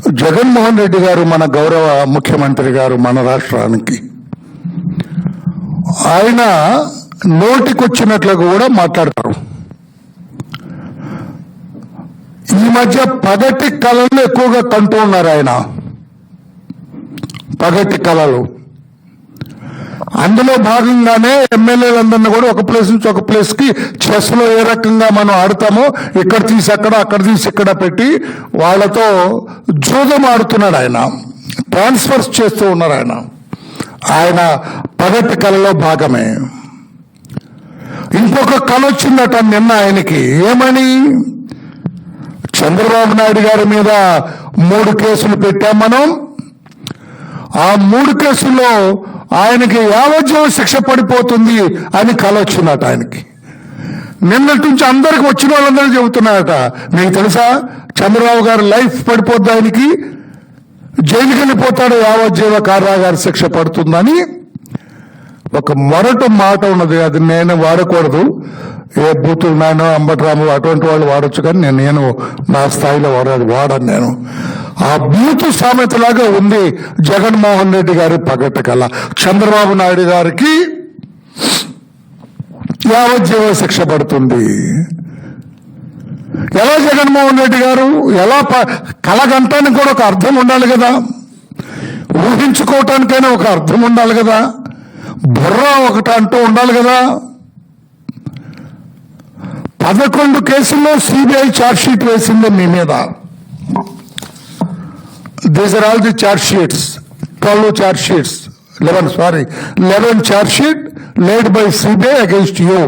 జగన్మోహన్ రెడ్డి గారు మన గౌరవ ముఖ్యమంత్రి గారు మన రాష్ట్రానికి. ఆయన నోటికొచ్చినట్లుగా కూడా మాట్లాడతారు. ఈ మధ్య పగటి కళలు ఎక్కువగా కంటూ ఉన్నారు ఆయన. పగటి కళలు. అందులో భాగంగానే ఎమ్మెల్యేలందరినీ కూడా ఒక ప్లేస్ నుంచి ఒక ప్లేస్కి చెస్లో ఏ రకంగా మనం ఆడతామో ఇక్కడ తీసి అక్కడ అక్కడ తీసి ఇక్కడ పెట్టి వాళ్ళతో జూదం ఆడుతున్నాడు ఆయన. ట్రాన్స్ఫర్స్ చేస్తూ ఉన్నారు ఆయన. ఆయన పగటి కళలో భాగమే. ఇంకొక కళ వచ్చిందట నిన్న ఆయనకి. ఏమని? చంద్రబాబు నాయుడు గారి మీద మూడు కేసులు పెట్టాం మనం. ఆ మూడు కేసుల్లో ఆయనకి యావజ్జీవ శిక్ష పడిపోతుంది అని కల వచ్చిందట ఆయనకి. నిన్నటి నుంచి అందరికి వచ్చిన వాళ్ళందరూ చెబుతున్నారట. మీకు తెలుసా? చంద్రబాబు గారు లైఫ్ పడిపోద్ది ఆయనకి. జైలుకి వెళ్ళిపోతాడు యావజ్జీవ కారాగారి శిక్ష పడుతుందని. ఒక మొరటు మాట ఉన్నది అది నేను వాడకూడదు. ఏ బూతులు నాయన అంబటరాము అటువంటి వాళ్ళు వాడొచ్చు కానీ నేను నేను నా స్థాయిలో వాడాలి వాడను నేను. ఆ బూతు సామెతలాగా ఉంది జగన్మోహన్ రెడ్డి గారి పగట కళ. చంద్రబాబు నాయుడు గారికి యావజ్జీవ శిక్ష పడుతుంది. ఎలా జగన్మోహన్ రెడ్డి గారు? ఎలా ప- కలగంటానికి కూడా ఒక అర్థం ఉండాలి కదా. ఊహించుకోవటానికైనా ఒక అర్థం ఉండాలి కదా. బుర్ర ఒకటి అంటూ ఉండాలి కదా. పదకొండు కేసుల్లో సిబిఐ ఛార్జ్ షీట్ వేసింది మీ మీద. These are all the charge sheets twelve charge sheets eleven sorry eleven charge sheet laid by CBI against you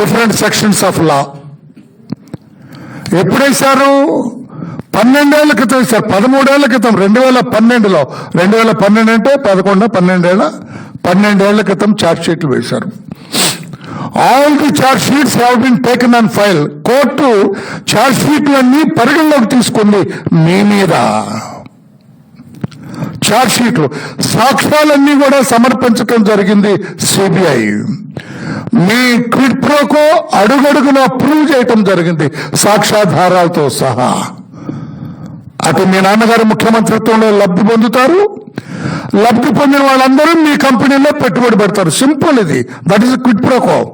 different sections of law ఎప్పుడేశారు పన్నెండేళ్ళ క్రితం ఇస్తారు పదమూడేళ్ళ క్రితం. రెండు వేల పన్నెండులో. రెండు వేల పన్నెండు అంటే పదకొండు పన్నెండేళ్ళ పన్నెండేళ్ళ క్రితం ఛార్జ్ షీట్లు వేశారు. All the charge sheets have been taken on file court charge షీట్లన్నీ పరిగణలోకి తీసుకుంది మీ మీద. చార్జ్ షీట్లు సాక్ష్యాలన్నీ కూడా సమర్పించడం జరిగింది సిబిఐ మీ క్విడ్ ప్రోకో అడుగడుగున ప్రూవ్ చేయటం జరిగింది సాక్ష్యాధారాలతో సహా. అటు మీ నాన్నగారు ముఖ్యమంత్రిత్వంలో లబ్ధి పొందుతారు. లబ్ధి పొందిన వాళ్ళందరూ మీ కంపెనీలో పెట్టుబడి పెడతారు. సింపుల్ ఇది. That is quid pro quo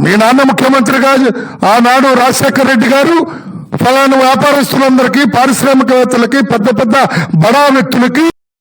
మీ నాన్న ముఖ్యమంత్రిగా ఆనాడు రాజశేఖర రెడ్డి గారు ఫలానా వ్యాపారస్తులందరికీ పారిశ్రామికవేత్తలకి పెద్ద పెద్ద బడా వ్యక్తులకి